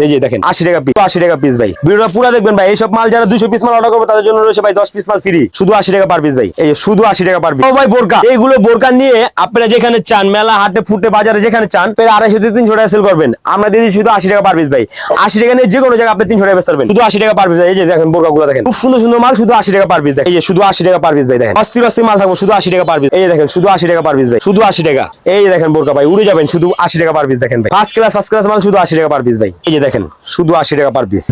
এই যে দেখেন আশি টাকা পিস আশি টাকা পিস ভাই ভিডিওটা পুরো দেখবেন ভাই এইসব মাল যারা দুশো পিস মাল অর্ডার করবে তাদের জন্য রয়েছে ভাই দশ পিস মাল ফ্রি শুধু আশি টাকা পার পিস ভাই এই শুধু আশি টাকা পার পিস ভাই বোরকা এইগুলো বোরকা নিয়ে আপনারা যেখানে চান মেলা হাটে ফুটে বাজারে যেখানে চান আড়াইশো থেকে তিনশো টাকা সেল করবেন আমরা দিয়ে শুধু আশি টাকা পার পিস ভাই আশি টাকা নিয়ে যে কোনো জায়গায় আপনি তিনশো টাকা বেচতে পারবেন শুধু আশি টাকা পার পিস এই যে দেখেন বোরকা গুলো দেখেন খুব সুন্দর সুন্দর মাল শুধু আশি টাকা পার পিস দেখেন এই যে শুধু আশি টাকা পার পিস ভাই দেখেন অস্থির অস্থির মাল থাকব শুধু আশি টাকা পার পিস এই দেখেন শুধু আশি টাকা পার পিস ভাই শুধু আশি টাকা এই দেখেন বোরকা ভাই উড়ে যাবেন শুধু আশি টাকা পার পিস দেখেন ভাই ফার্স্ট ক্লাস ফার্স্ট ক্লাস মাল শুধু আশি টাকা পার পিস ভাই এই যে দেখেন, শুধু আশি টাকা পার পিস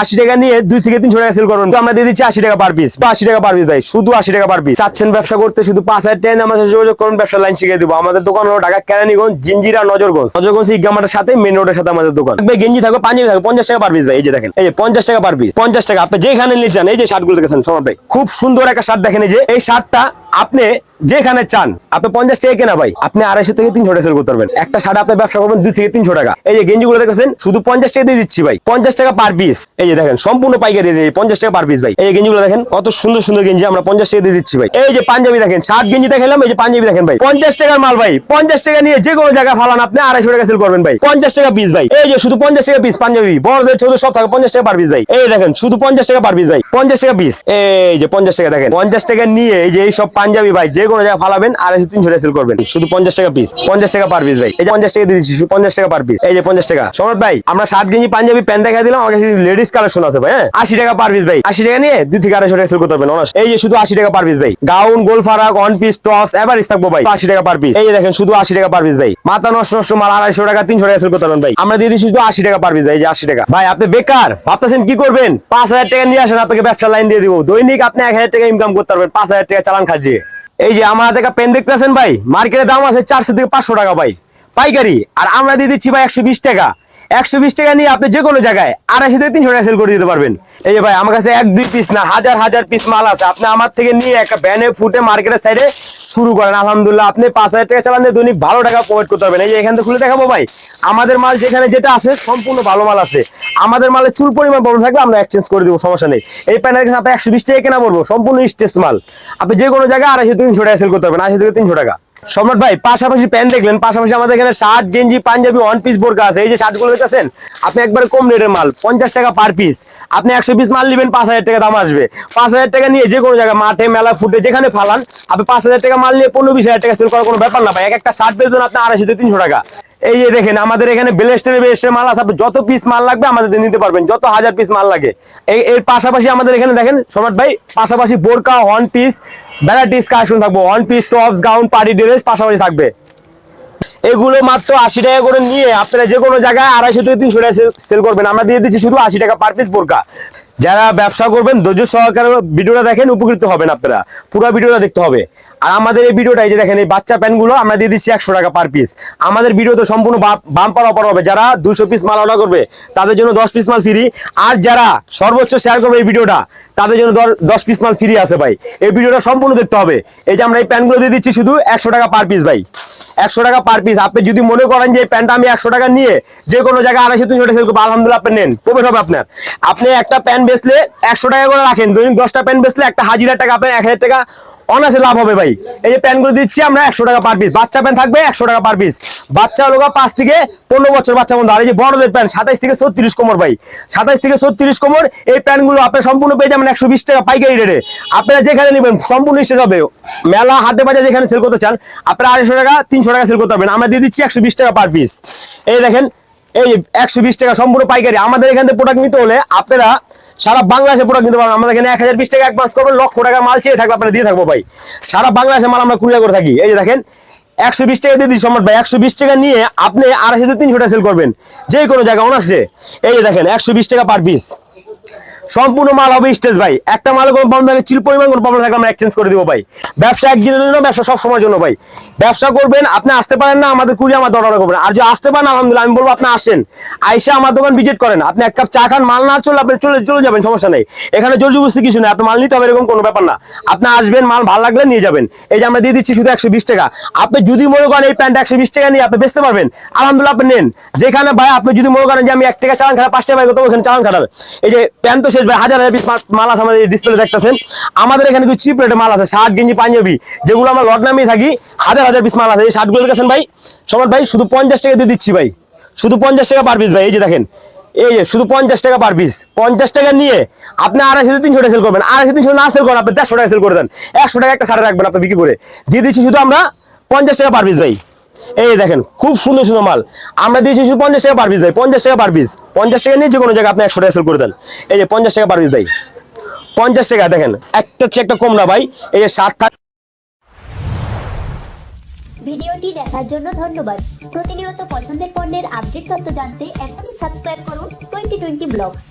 আশি টাকা নিয়ে দুই থেকে তিনশো টাকা সেল করবেন আমরা দিয়ে দিচ্ছি আশি টাকা পার পিস বা আশি টাকা পার পিস ভাই, শুধু আশি টাকা পার পিস চাচ্ছেন ব্যবসা করতে শুধু পাঁচ হাজার টাকা আমাদের সাথে যোগাযোগ করুন ব্যবসা লাইন শিখিয়ে দিব। আমাদের দোকান হলো ঢাকা কেরানীগঞ্জ, জিঞ্জিরা, নজরগঞ্জ। নজরগঞ্জ ইগামাটার সাথে মেন রোডের সাথে আমাদের দোকান। থাকবে গেঞ্জি থাকবে, পাঞ্জাবি থাকবে, পঞ্চাশ টাকা পার পিস ভাই, এই যে দেখেন। এই যে পঞ্চাশ টাকা পার পিস পঞ্চাশ টাকা। আপনি যেখানে নিয়ে যান এই যে শার্টগুলো দেখেছেন সমাজ ভাই, খুব সুন্দর একটা শার্ট দেখেন এই যে। এই শার্টটা আপনি যেখানে চান আপনি পঞ্চাশ টাকা কেনা ভাই আপনি আড়াইশো থেকে তিনশো টাকা সেল করতে পারবেন একটা শার্ট আপনি ব্যবসা করবেন দুই থেকে তিনশো টাকা এই যে গেঞ্জি গুলো দেখেছেন শুধু পঞ্চাশ টাকা দিয়ে দিচ্ছি ভাই পঞ্চাশ টাকা পার পিস এই যে দেখেন সম্পূর্ণ পাইকারি দিয়ে পঞ্চাশ টাকা পার পিস ভাই এই গেঞ্জি গুলো দেখেন কত সুন্দর সুন্দর গেঞ্জি আমরা পঞ্চাশ টাকা দিয়ে দিচ্ছি ভাই এই যে পাঞ্জাবি দেখেন শার্ট গেঞ্জি দেখালাম এই যে পাঞ্জাবি দেখেন ভাই পঞ্চাশ টাকার মাল ভাই পঞ্চাশ টাকা নিয়ে যে কোনো জায়গায় ফালান আপনি আড়াইশো টাকা সেল করবেন ভাই পঞ্চাশ টাকা পিস ভাই এই যে শুধু পঞ্চাশ টাকা পিস পাঞ্জাবি বড়দের ছোট সব থাকে পঞ্চাশ টাকা পার পিস ভাই এই দেখেন শুধু পঞ্চাশ টাকা পার পিস ভাই পঞ্চাশ টাকা পিস এই যে পঞ্চাশ টাকা দেখেন পঞ্চাশ টাকা নিয়ে এই যে এই সব পাঞ্জাবি ভাই, যে কোনো জায়গায় ফালাবেন আড়াইশো তিনশো সেল করবেন। শুধু পঞ্চাশ টাকা পিস পঞ্চাশ টাকা পার পিস ভাই। এই যে পঞ্চাশ টাকা দিয়ে দিচ্ছি পঞ্চাশ টাকা পার পিস এই যে পঞ্চাশ টাকা। সম্রাট ভাই, আমরা শার্ট গেঞ্জি পাঞ্জাবি প্যান্ট দেখা দিলাম, আমার কাছে লেডিস কালেকশন আছে ভাই হ্যাঁ? আশি টাকা পার পিস ভাই। আশি টাকা নিয়ে দুই থেকে আড়াইশো টাকা সেল করতে পারবেন এই যে শুধু আশি টাকা পার পিস ভাই। গাউন, গোল ফারাক ওয়ান পিস টপস এভারেজ থাকব ভাই, আশি টাকা পার পিস এই দেখেন, শুধু আশি টাকা পার পিস ভাই। মাথা নষ্ট নষ্ট মাল, আড়াইশো টাকা, তিনশো টাকা সেল করতে পারবেন ভাই। আমরা দিয়ে দিচ্ছি শুধু আশি টাকা পার পিস ভাই যে আশি টাকা। ভাই, আপনি বেকার, ভাবতেছেন কি করবেন? পাঁচ হাজার টাকা নিয়ে আসেন, আপনাকে ব্যবসা লাইন দিয়ে দিব। দৈনিক আপনি এক হাজার টাকা ইনকাম করতে পারবেন, পাঁচ হাজার টাকা চালান খাটিয়ে এই যে আমার হাতে পেন দেখতেছেন ভাই? মার্কেটের দাম আছে চারশো থেকে পাঁচশো টাকা ভাই। পাইকারি। আর আমরা দিয়ে দিচ্ছি ভাই একশো বিশ টাকা। একশো বিশ টাকা নিয়ে আপনি যে কোনো জায়গায় আড়াইশো থেকে তিনশো টাকা সেল করে দিতে পারবেন। এই যে ভাই, আমার কাছে এক, দুই পিস না, হাজার হাজার পিস মাল আছে। আপনি আমার থেকে নিয়ে একটা ভ্যানে ফুটে মার্কেটের সাইডে শুরু করেন, আলহামদুলিল্লাহ। আপনি পাঁচ হাজার টাকা চালান দৈনিক ভালো টাকা প্রোভাইড করতে পারবেন। এই যে এখান থেকে খুলে দেখাবো ভাই, আমাদের মাল যেখানে যেটা আছে, সম্পূর্ণ ভালো মাল আছে। আমাদের মালের চুল পরিমাণ প্রবলেম থাকলে আমরা এক্সচেঞ্জ করে দিব, সমস্যা নেই। এই প্যানের কাছে আপনি একশো বিশ টাকা কেনা পড়ব সম্পূর্ণ স্টেজ মাল। আপনি যে কোনো জায়গায় আড়াইশো তিনশো টাকা সেল করতে পারবেন, আড়াইশো থেকে তিনশো টাকা। সম্রাট ভাই, পাশাপাশি প্যান্ট দেখলেন, পাশাপাশি আমাদের এখানে শার্ট গেঞ্জি, পাঞ্জাবি ওয়ান পিস বোরকা আছে। এই যে শার্টগুলো দেখতেছেন, আপনি একবারে কম রেটের মাল, পঞ্চাশ টাকা পার পিস আপনি একশো পিস মাল নেবেন, পাঁচ হাজার টাকা দাম আসবে। পাঁচ হাজার টাকা নিয়ে যে কোনো জায়গায়, মাঠে, মেলা, ফুটে, যেখানে ফালান, আপনি পাঁচ হাজার টাকা মাল নিয়ে পনেরো, বিশ হাজার টাকা সেল করার কোনো ব্যাপার না ভাই। এক একটা শার্ট বেচবেন আপনি আড়াইশো থেকে তিনশো টাকা। এই যে দেখেন, আমাদের এখানে বেলেস্টের বেলেস্টের মাল আছে। যত পিস মাল লাগবে, আমাদের নিতে পারবেন। যত হাজার পিস মাল লাগে। এই, এর পাশাপাশি আমাদের এখানে দেখেন, সম্রাট ভাই, পাশাপাশি বোরকা ওয়ান পিস ভ্যারাইটিস কালেকশন থাকব। One piece tops gown party dress পাশাপাশি থাকবে। এগুলো মাত্র আশি টাকা করে নিয়ে আপনারা যে কোনো জায়গায় আড়াইশো থেকে তিনশো টাকা সেল করবেন। আমরা দিয়ে দিচ্ছি শুধু আশি টাকা পার পিস বোরকা। যারা ব্যবসা করবেন, ধৈর্য সহকারে ভিডিওটা দেখেন, উপকৃত হবেন আপনারা। পুরো ভিডিওটা দেখতে হবে। আর আমাদের এই ভিডিওটা এই যে দেখেন, এই বাচ্চা প্যান্টগুলো আমরা দিয়ে দিচ্ছি একশো টাকা পার পিস আমাদের ভিডিওতে সম্পূর্ণ বাম্পার অপার হবে। যারা দুশো পিস মাল অর্ডার করবে, তাদের জন্য দশ পিস মাল ফ্রি আর যারা সর্বোচ্চ শেয়ার করবে এই ভিডিওটা, তাদের জন্য দশ পিস মাল ফ্রি আছে ভাই। এই ভিডিওটা সম্পূর্ণ দেখতে হবে। এই যে আমরা এই প্যান্টগুলো দিয়ে দিচ্ছি শুধু একশো টাকা পার পিস ভাই। একশো টাকা পার পিস আপনি যদি মনে করেন যে এই প্যান্টটা আমি একশো টাকা নিয়ে যে কোনো জায়গায় আড়াইশো, তিনশো টাকা আলহামদুলিল্লাহ আপনি নেন। প্রবেশ হবে আপনার। আপনি একটা প্যান্ট বেচলে একশো টাকা করে রাখেন। দৈনিক দশটা প্যান্ট বেচলে একটা হাজিরা টাকা, আপনার এক হাজার টাকা অনাসে লাভ হবে ভাই। এই যে প্যান্টগুলো দিচ্ছি আমরা একশো টাকা পার পিস বাচ্চা প্যান্ট থাকবে একশো টাকা পার পিস বাচ্চা লোক পাঁচ থেকে পনেরো বছর বাচ্চা বন্ধু। আর এই যে বড়দের প্যান্ট সাতাইশ থেকে ছত্রিশ কোমর ভাই। সাতাইশ থেকে ছত্রিশ কোমর, এই প্যান্টগুলো আপনি সম্পূর্ণ পেয়ে যাবেন একশো বিশ টাকা পাইকারি রেটে আপনারা যেখানে নেবেন, সম্পূর্ণ স্টেজ হবে। মেলা, হাটে বাজার যেখানে সেল করতে চান, আপনারা আড়াইশো টাকা, তিনশো টাকা সেল করতে পারবেন। আমরা দিয়ে দিচ্ছি একশো বিশ টাকা পার পিস এই দেখেন, এই একশো বিশ টাকা সম্পূর্ণ পাইকারি। আমাদের এখান থেকে প্রোডাক্ট নিতে হলে আপনারা সারা বাংলাদেশে প্রোডাক্ট নিতে পারবেন। আমাদের এখানে এক হাজার বিশ টাকা এক অ্যাডভান্স করবেন, লক্ষ টাকা মাল চেয়ে থাকবে, আপনারা দিয়ে থাকব ভাই। সারা বাংলাদেশে মাল আমরা কুড়িয়া করে থাকি। এই যে দেখেন, একশো বিশ টাকা দিয়ে দিই সম্রাট ভাই, একশো বিশ টাকা নিয়ে আপনি আড়াইশো তিনশো টাকা সেল করবেন। যে কোনো জায়গায় অনার্সে এই যে দেখেন, একশো বিশ টাকা পার পিস সম্পূর্ণ মাল হবে স্টেজ ভাই। একটা মালে কোনো প্রবলেম থাকে চিল পরিমাণ কোনো প্রবলেম থাকলে আমরা এক্সচেঞ্জ করে দিব ভাই। ব্যবসা একদিনের জন্য, ব্যবসা সব সময়ের জন্য ভাই। ব্যবসা করবেন, আপনি আসতে পারেন না, আমাদের কুড়ি আমার অর্ডার করবেন আর যদি আসতে পারেন, আলহামদুলিল্লাহ, আমি বলব আপনি আসেন। আইসা আমার দোকান ভিজিট করেন। আপনি এক কাপ চা খান, মাল না চলে, আপনি চলে চলে যাবেন, সমস্যা নেই। এখানে জোর জবস্তি কিছু নেই, আপনি মাল নিতে হবে, এরকম কোনো ব্যাপার না। আপনি আসবেন, মাল ভালো লাগলে নিয়ে যাবেন। এই যে আমরা দিয়ে দিচ্ছি শুধু একশো বিশ টাকা। আপনি যদি মনে করেন এই প্যান্ট একশো বিশ টাকা নিয়ে আপনি বেচতে পারবেন, আলহামদুলিল্লাহ আপনি নেন। যেখানে ভাই, আপনি যদি মনে করেন যে আমি এক টাকা চালান খারাপ, পাঁচ টাকা ওখানে চালান খারাপ। এই যে প্যান্ট তো শেষ ভাই, হাজার হাজার পিস মাল আছে আমাদের ডিসপ্লে দেখতেছেন। আমাদের এখানে কিছু চিপ রেটে মাল আছে শার্ট গেঞ্জি পাঞ্জাবি, যেগুলো আমরা লট নামিয়ে থাকি, হাজার হাজার পিস মাল আছে। এই শার্টগুলো দেখেছেন ভাই? সমান ভাই, শুধু পঞ্চাশ টাকা দিয়ে দিচ্ছি ভাই। শুধু পঞ্চাশ টাকা পার পিস ভাই, এই যে দেখেন। এই যে, শুধু পঞ্চাশ টাকা পার পিস পঞ্চাশ টাকা নিয়ে আপনি আড়াইশো তিনশো টাকা সেল করবেন। আড়াইশো তিনশো না সেল করেন, আপনি দেড়শো টাকা সেল করে দেন। একশো টাকা একটা সারে রাখবেন আপনি বিক্রি করে। দিয়ে দিচ্ছি শুধু আমরা পঞ্চাশ টাকা পার পিস ভাই। এই দেখেন, খুব সুন্দর সুন্দর মাল। আমরা দিয়েছি শুধু পঞ্চাশ টাকা পার পিস ভাই, পঞ্চাশ টাকা পার পিস পঞ্চাশ টাকা নিয়ে যে কোনো জায়গায় আপনি একশো টাকা সেল করে দেন। এই যে পঞ্চাশ টাকা পার পিস ভাই। পঞ্চাশ টাকা, দেখেন, একটা চেয়ে একটা কম না ভাই। এই যে সাত থাক ভিডিওটি দেখার জন্য ধন্যবাদ। প্রতিনিয়ত পছন্দের পণ্যের আপডেট তথ্য জানতে এখনই সাবস্ক্রাইব করুন টোয়েন্টি টোয়েন্টি ব্লগস